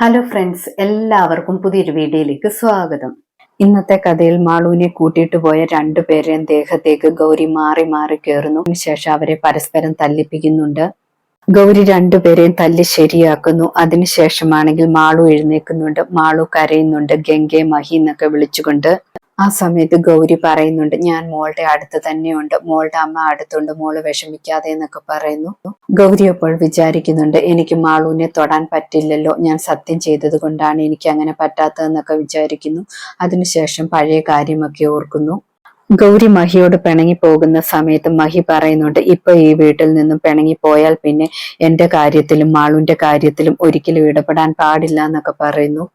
Hello friends എല്ലാവർക്കും പുതിയൊരു വീഡിയോയിലേക്ക് സ്വാഗതം. ഇന്നത്തെ കഥയിൽ മാളുവിനെ കൂട്ടിയിട്ട് പോയ രണ്ടുപേരെയും ദേഹത്തേക്ക് ഗൗരി മാറി മാറി കയറുന്നു അതിനുശേഷം അവരെ പരസ്പരം തല്ലിപ്പിക്കുന്നുണ്ട്. ഗൗരി രണ്ടുപേരെയും തല്ലി ശരിയാക്കുന്നു. അതിനുശേഷമാണെങ്കിൽ മാളു എഴുന്നേൽക്കുന്നുണ്ട്. മാളു കരയുന്നുണ്ട്. ഗംഗെ മഹി എന്നൊക്കെ വിളിച്ചുകൊണ്ട്. ആ സമയത്ത് ഗൗരി പറയുന്നുണ്ട് ഞാൻ മോളുടെ അടുത്ത് തന്നെയുണ്ട്. മോളുടെ അമ്മ അടുത്തുണ്ട്. മോൾ വിഷമിക്കാതെ എന്നൊക്കെ പറയുന്നു. ഗൗരി അപ്പോൾ വിചാരിക്കുന്നുണ്ട് എനിക്ക് മാളൂനെ തൊടാൻ പറ്റില്ലല്ലോ. ഞാൻ സത്യം ചെയ്തത് കൊണ്ടാണ് എനിക്ക് അങ്ങനെ പറ്റാത്തതെന്നൊക്കെ വിചാരിക്കുന്നു. അതിനുശേഷം പഴയ കാര്യമൊക്കെ ഓർക്കുന്നു. ഗൗരി മഹിയോട് പിണങ്ങി പോകുന്ന സമയത്ത് മഹി പറയുന്നുണ്ട് ഇപ്പൊ ഈ വീട്ടിൽ നിന്നും പിണങ്ങി പോയാൽ പിന്നെ എന്റെ കാര്യത്തിലും മാളുവിന്റെ കാര്യത്തിലും ഒരിക്കലും ഇടപെടാൻ പാടില്ല എന്നൊക്കെ പറയുന്നു.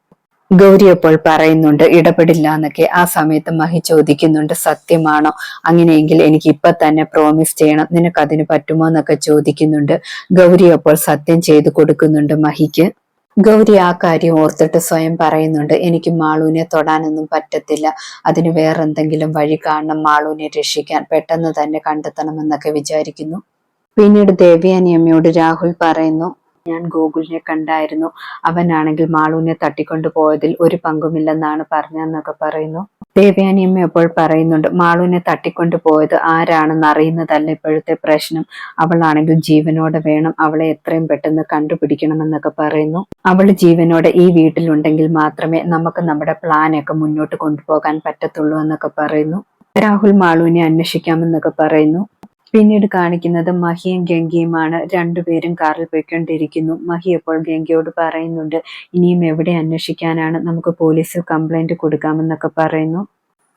ഗൗരി അപ്പോൾ പറയുന്നുണ്ട് ഇടപെടില്ല എന്നൊക്കെ. ആ സമയത്ത് മഹി ചോദിക്കുന്നുണ്ട് സത്യമാണോ? അങ്ങനെയെങ്കിൽ എനിക്ക് ഇപ്പൊ തന്നെ പ്രോമിസ് ചെയ്യണം. നിനക്ക് അതിന് പറ്റുമോ എന്നൊക്കെ ചോദിക്കുന്നുണ്ട്. ഗൗരി അപ്പോൾ സത്യം ചെയ്തു കൊടുക്കുന്നുണ്ട് മഹിക്ക്. ഗൗരി ആ കാര്യം ഓർത്തിട്ട് സ്വയം പറയുന്നുണ്ട് എനിക്ക് മാളൂനെ തൊടാനൊന്നും പറ്റത്തില്ല. അതിന് വേറെന്തെങ്കിലും വഴി കാണണം മാളൂനെ രക്ഷിക്കാൻ. പെട്ടെന്ന് തന്നെ കണ്ടെത്തണമെന്നൊക്കെ വിചാരിക്കുന്നു. പിന്നീട് ദേവിയാനിയമ്മയോട് രാഹുൽ പറയുന്നു ഞാൻ ഗോകുലിനെ കണ്ടായിരുന്നു. അവനാണെങ്കിൽ മാളൂനെ തട്ടിക്കൊണ്ടു പോയതിൽ ഒരു പങ്കുമില്ലെന്നാണ് പറഞ്ഞതെന്നൊക്കെ പറയുന്നു. ദേവയാനിയമ്മ അപ്പോൾ പറയുന്നുണ്ട് മാളൂനെ തട്ടിക്കൊണ്ടു പോയത് ആരാണെന്ന് അറിയുന്നതല്ല ഇപ്പോഴത്തെ പ്രശ്നം. അവളാണെങ്കിൽ ജീവനോടെ വേണം അവളെ എത്രയും പെട്ടെന്ന് കണ്ടുപിടിക്കണമെന്നൊക്കെ പറയുന്നു. അവൾ ജീവനോടെ ഈ വീട്ടിലുണ്ടെങ്കിൽ മാത്രമേ നമുക്ക് നമ്മുടെ പ്ലാനൊക്കെ മുന്നോട്ട് കൊണ്ടുപോകാൻ പറ്റത്തുള്ളൂ എന്നൊക്കെ പറയുന്നു. രാഹുൽ മാളൂനെ അന്വേഷിക്കാമെന്നൊക്കെ പറയുന്നു. പിന്നീട് കാണിക്കുന്നത് മഹിയും ഗംഗയുമാണ്. രണ്ടുപേരും കാറിൽ പോയിക്കൊണ്ടിരിക്കുന്നു. മഹി അപ്പോൾ ഗംഗയോട് പറയുന്നുണ്ട് ഇനിയും എവിടെ അന്വേഷിക്കാനാണ്? നമുക്ക് പോലീസിൽ കംപ്ലൈന്റ് കൊടുക്കാമെന്നൊക്കെ പറയുന്നു.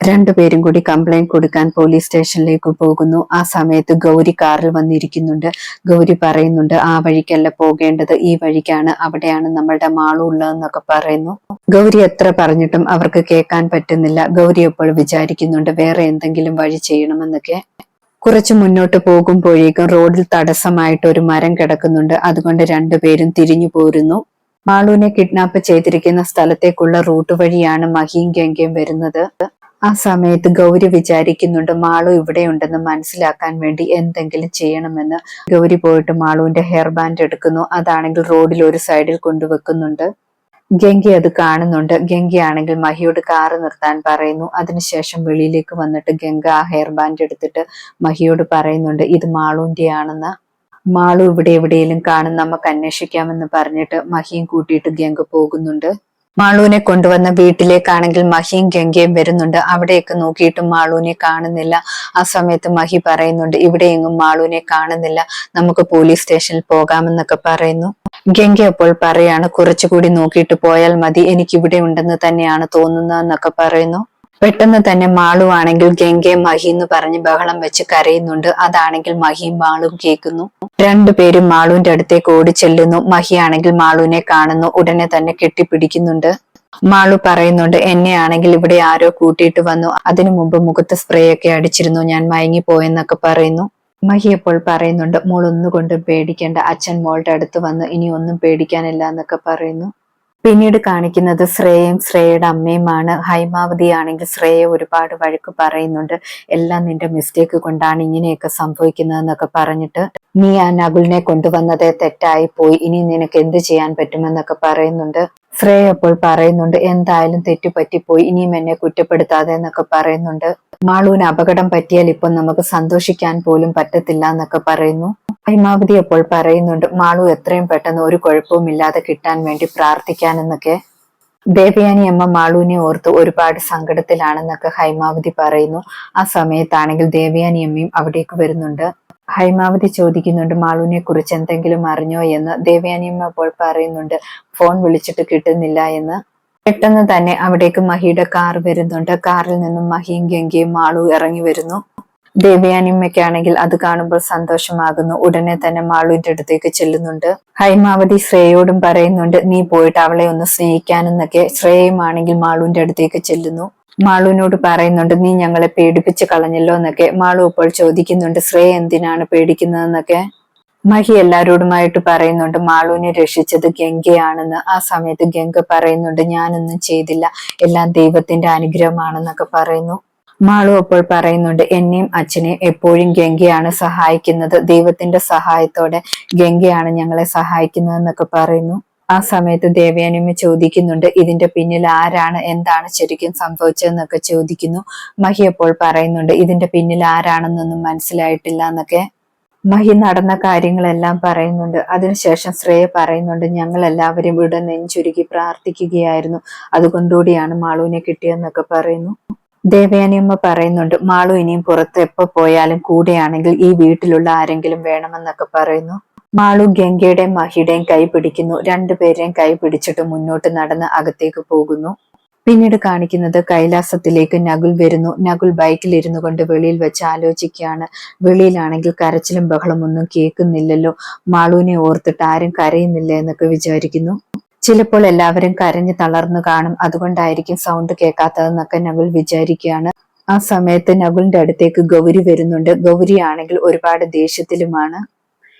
രണ്ടുപേരും കൂടി കംപ്ലൈന്റ് കൊടുക്കാൻ പോലീസ് സ്റ്റേഷനിലേക്ക് പോകുന്നു. ആ സമയത്ത് ഗൗരി കാറിൽ വന്നിരിക്കുന്നുണ്ട്. ഗൗരി പറയുന്നുണ്ട് ആ വഴിക്കല്ല പോകേണ്ടത്. ഈ വഴിക്കാണ്. അവിടെയാണ് നമ്മളുടെ മാളു ഉള്ളതെന്നൊക്കെ പറയുന്നു. ഗൗരി എത്ര പറഞ്ഞിട്ടും അവർക്ക് കേൾക്കാൻ പറ്റുന്നില്ല. ഗൗരി അപ്പോൾ വിചാരിക്കുന്നുണ്ട് വേറെ എന്തെങ്കിലും വഴി ചെയ്യണമെന്നൊക്കെ. കുറച്ച് മുന്നോട്ട് പോകുമ്പോഴേക്കും റോഡിൽ തടസ്സമായിട്ട് ഒരു മരം കിടക്കുന്നുണ്ട്. അതുകൊണ്ട് രണ്ടുപേരും തിരിഞ്ഞു പോരുന്നു. മാളുവിനെ കിഡ്നാപ്പ് ചെയ്തിരിക്കുന്ന സ്ഥലത്തേക്കുള്ള റൂട്ട് വഴിയാണ് മഹീം ഗംഗയും വരുന്നത്. ആ സമയത്ത് ഗൗരി വിചാരിക്കുന്നുണ്ട് മാളു ഇവിടെയുണ്ടെന്ന് മനസ്സിലാക്കാൻ വേണ്ടി എന്തെങ്കിലും ചെയ്യണമെന്ന്. ഗൗരി പോയിട്ട് മാളുവിന്റെ ഹെയർ ബാൻഡ് എടുക്കുന്നു. അതാണെങ്കിൽ റോഡിൽ ഒരു സൈഡിൽ കൊണ്ടുവെക്കുന്നുണ്ട്. ഗംഗി അത് കാണുന്നുണ്ട്. ഗംഗയാണെങ്കിൽ മഹിയോട് കാറ് നിർത്താൻ പറയുന്നു. അതിനുശേഷം വെളിയിലേക്ക് വന്നിട്ട് ഗംഗ ആ ഹെയർ ബാൻഡ് എടുത്തിട്ട് മഹിയോട് പറയുന്നുണ്ട് ഇത് മാളുവിന്റെ ആണെന്ന് മാളു ഇവിടെ എവിടെയെങ്കിലും കാണും നമുക്ക് അന്വേഷിക്കാമെന്ന് പറഞ്ഞിട്ട് മഹിയും കൂട്ടിയിട്ട് ഗംഗ പോകുന്നുണ്ട്. മാളുവിനെ കൊണ്ടുവന്ന വീട്ടിലേക്കാണെങ്കിൽ മഹിയും ഗംഗയും വരുന്നുണ്ട്. അവിടെയൊക്കെ നോക്കിയിട്ടും മാളുവിനെ കാണുന്നില്ല. ആ സമയത്ത് മഹി പറയുന്നുണ്ട് ഇവിടെയെങ്ങും മാളുവിനെ കാണുന്നില്ല. നമുക്ക് പോലീസ് സ്റ്റേഷനിൽ പോകാമെന്നൊക്കെ പറയുന്നു. ഗംഗ അപ്പോൾ പറയാണ് കുറച്ചുകൂടി നോക്കിയിട്ട് പോയാൽ മതി എനിക്ക് ഇവിടെ ഉണ്ടെന്ന് തന്നെയാണ് തോന്നുന്നതെന്നൊക്കെ പറയുന്നു. പെട്ടെന്ന് തന്നെ മാളുവാണെങ്കിൽ ഗംഗെ മഹി എന്ന് പറഞ്ഞ് ബഹളം വെച്ച് കരയുന്നുണ്ട്. അതാണെങ്കിൽ മഹിയും മാളും കേൾക്കുന്നു. രണ്ടുപേരും മാളുവിന്റെ അടുത്തേക്ക് ഓടി ചെല്ലുന്നു. മഹി ആണെങ്കിൽ മാളുവിനെ കാണുന്നു. ഉടനെ തന്നെ കെട്ടിപ്പിടിക്കുന്നുണ്ട്. മാളു പറയുന്നുണ്ട് എന്നെ ആണെങ്കിൽ ഇവിടെ ആരോ കൂട്ടിയിട്ട് വന്നു. അതിനു മുമ്പ് മുഖത്ത് സ്പ്രേ ഒക്കെ അടിച്ചിരുന്നു. ഞാൻ മയങ്ങി പോയെന്നൊക്കെ പറയുന്നു. മഹി അപ്പോൾ പറയുന്നുണ്ട് മോൾ ഒന്നുകൊണ്ടും പേടിക്കേണ്ട. അച്ഛൻ മോളുടെ അടുത്ത് വന്ന് ഇനി ഒന്നും പേടിക്കാനില്ല എന്നൊക്കെ പറയുന്നു. പിന്നീട് കാണിക്കുന്നത് ശ്രേയയും ശ്രേയയുടെ അമ്മയുമാണ്. ഹൈമാവതി ആണെങ്കിൽ ശ്രേയ ഒരുപാട് വഴക്ക് പറയുന്നുണ്ട്. എല്ലാം നിന്റെ മിസ്റ്റേക്ക് കൊണ്ടാണ് ഇങ്ങനെയൊക്കെ സംഭവിക്കുന്നതെന്നൊക്കെ പറഞ്ഞിട്ട് നീ ആ നകുലിനെ കൊണ്ടുവന്നത് തെറ്റായി പോയി. ഇനി നിനക്ക് എന്ത് ചെയ്യാൻ പറ്റുമെന്നൊക്കെ പറയുന്നുണ്ട്. ശ്രേയ അപ്പോൾ പറയുന്നുണ്ട് എന്തായാലും തെറ്റുപറ്റിപ്പോയി. ഇനിയും എന്നെ കുറ്റപ്പെടുത്താതെ എന്നൊക്കെ പറയുന്നുണ്ട്. മാളുവിന് അപകടം പറ്റിയാൽ ഇപ്പൊ നമുക്ക് സന്തോഷിക്കാൻ പോലും പറ്റത്തില്ല എന്നൊക്കെ പറയുന്നു. ഹൈമാവതി അപ്പോൾ പറയുന്നുണ്ട് മാളു എത്രയും പെട്ടെന്ന് ഒരു കുഴപ്പവും ഇല്ലാതെ കിട്ടാൻ വേണ്ടി പ്രാർത്ഥിക്കാനെന്നൊക്കെ ദേവയാനി അമ്മ മാളുവിനെ ഓർത്ത് ഒരുപാട് സങ്കടത്തിലാണെന്നൊക്കെ ഹൈമാവതി പറയുന്നു. ആ സമയത്താണെങ്കിൽ ദേവയാനി അമ്മയും അവിടേക്ക് വരുന്നുണ്ട്. ഹൈമാവതി ചോദിക്കുന്നുണ്ട് മാളുവിനെ കുറിച്ച് എന്തെങ്കിലും അറിഞ്ഞോ? എന്ന് ദേവയാനിയമ്മ അപ്പോൾ പറയുന്നുണ്ട് ഫോൺ വിളിച്ചിട്ട് കിട്ടുന്നില്ല എന്ന്. പെട്ടെന്ന് തന്നെ അവിടേക്ക് മഹിയുടെ കാർ വരുന്നുണ്ട്. കാറിൽ നിന്നും മഹിയും ഗംഗയും മാളു ഇറങ്ങി വരുന്നു. ദേവയാനിമ്മയ്ക്കാണെങ്കിൽ അത് കാണുമ്പോൾ സന്തോഷമാകുന്നു. ഉടനെ തന്നെ മാളുവിന്റെ അടുത്തേക്ക് ചെല്ലുന്നുണ്ട്. ഹൈമാവതി ശ്രേയോടും പറയുന്നുണ്ട് നീ പോയിട്ട് അവളെ ഒന്ന് സ്നേഹിക്കാനെന്നൊക്കെ. ശ്രേയമാണെങ്കിൽ മാളുവിന്റെ അടുത്തേക്ക് ചെല്ലുന്നു. മാളുവിനോട് പറയുന്നുണ്ട് നീ ഞങ്ങളെ പേടിപ്പിച്ച് കളഞ്ഞല്ലോ എന്നൊക്കെ. മാളു ഇപ്പോൾ ചോദിക്കുന്നുണ്ട് ശ്രേയ എന്തിനാണ് പേടിക്കുന്നതെന്നൊക്കെ? മഹി എല്ലാരോടുമായിട്ട് പറയുന്നുണ്ട് മാളുവിനെ രക്ഷിച്ചത് ഗംഗയാണെന്ന്. ആ സമയത്ത് ഗംഗ പറയുന്നുണ്ട് ഞാനൊന്നും ചെയ്തില്ല. എല്ലാം ദൈവത്തിന്റെ അനുഗ്രഹമാണെന്നൊക്കെ പറയുന്നു. മാളു അപ്പോൾ പറയുന്നുണ്ട് എന്നെയും അച്ഛനെയും എപ്പോഴും ഗംഗയാണ് സഹായിക്കുന്നത്. ദൈവത്തിന്റെ സഹായത്തോടെ ഗംഗയാണ് ഞങ്ങളെ സഹായിക്കുന്നതെന്നൊക്കെ പറയുന്നു. ആ സമയത്ത് ദേവയാനിയമ്മ ചോദിക്കുന്നുണ്ട് ഇതിന്റെ പിന്നിൽ ആരാണ് എന്താണ് ശരിക്കും സംഭവിച്ചതെന്നൊക്കെ ചോദിക്കുന്നു. മഹി അപ്പോൾ പറയുന്നുണ്ട് ഇതിന്റെ പിന്നിൽ ആരാണെന്നൊന്നും മനസ്സിലായിട്ടില്ല എന്നൊക്കെ. മഹി നടന്ന കാര്യങ്ങളെല്ലാം പറയുന്നുണ്ട്. അതിനുശേഷം ശ്രേയ പറയുന്നുണ്ട് ഞങ്ങൾ എല്ലാവരും ഇവിടെ നെഞ്ചുരുക്കി പ്രാർത്ഥിക്കുകയായിരുന്നു. അതുകൊണ്ടുകൂടിയാണ് മാളുവിനെ കിട്ടിയതെന്നൊക്കെ പറയുന്നു. ദേവയാനിയമ്മ പറയുന്നുണ്ട് മാളു ഇനിയും പുറത്ത് എപ്പോ പോയാലും കൂടെയാണെങ്കിൽ ഈ വീട്ടിലുള്ള ആരെങ്കിലും വേണമെന്നൊക്കെ പറയുന്നു. മാളു ഗംഗയുടെയും മഹിയുടെയും കൈ പിടിക്കുന്നു. രണ്ടുപേരെയും കൈ പിടിച്ചിട്ട് മുന്നോട്ട് നടന്ന് അകത്തേക്ക് പോകുന്നു. പിന്നീട് കാണിക്കുന്നത് കൈലാസത്തിലേക്ക് നകുൽ വരുന്നു. നകുൽ ബൈക്കിൽ ഇരുന്നു കൊണ്ട് വെളിയിൽ വെച്ച് ആലോചിക്കുകയാണ്. വെളിയിലാണെങ്കിൽ കരച്ചിലും ബഹളം ഒന്നും കേൾക്കുന്നില്ലല്ലോ. മാളുവിനെ ഓർത്തിട്ട് ആരും കരയുന്നില്ല എന്നൊക്കെ വിചാരിക്കുന്നു. ചിലപ്പോൾ എല്ലാവരും കരഞ്ഞു തളർന്നു കാണും. അതുകൊണ്ടായിരിക്കും സൗണ്ട് കേൾക്കാത്തതെന്നൊക്കെ നകുൽ വിചാരിക്കുകയാണ്. ആ സമയത്ത് നകുലിന്റെ അടുത്തേക്ക് ഗൗരി വരുന്നുണ്ട്. ഗൗരി ആണെങ്കിൽ ഒരുപാട് ദേഷ്യത്തിലുമാണ്.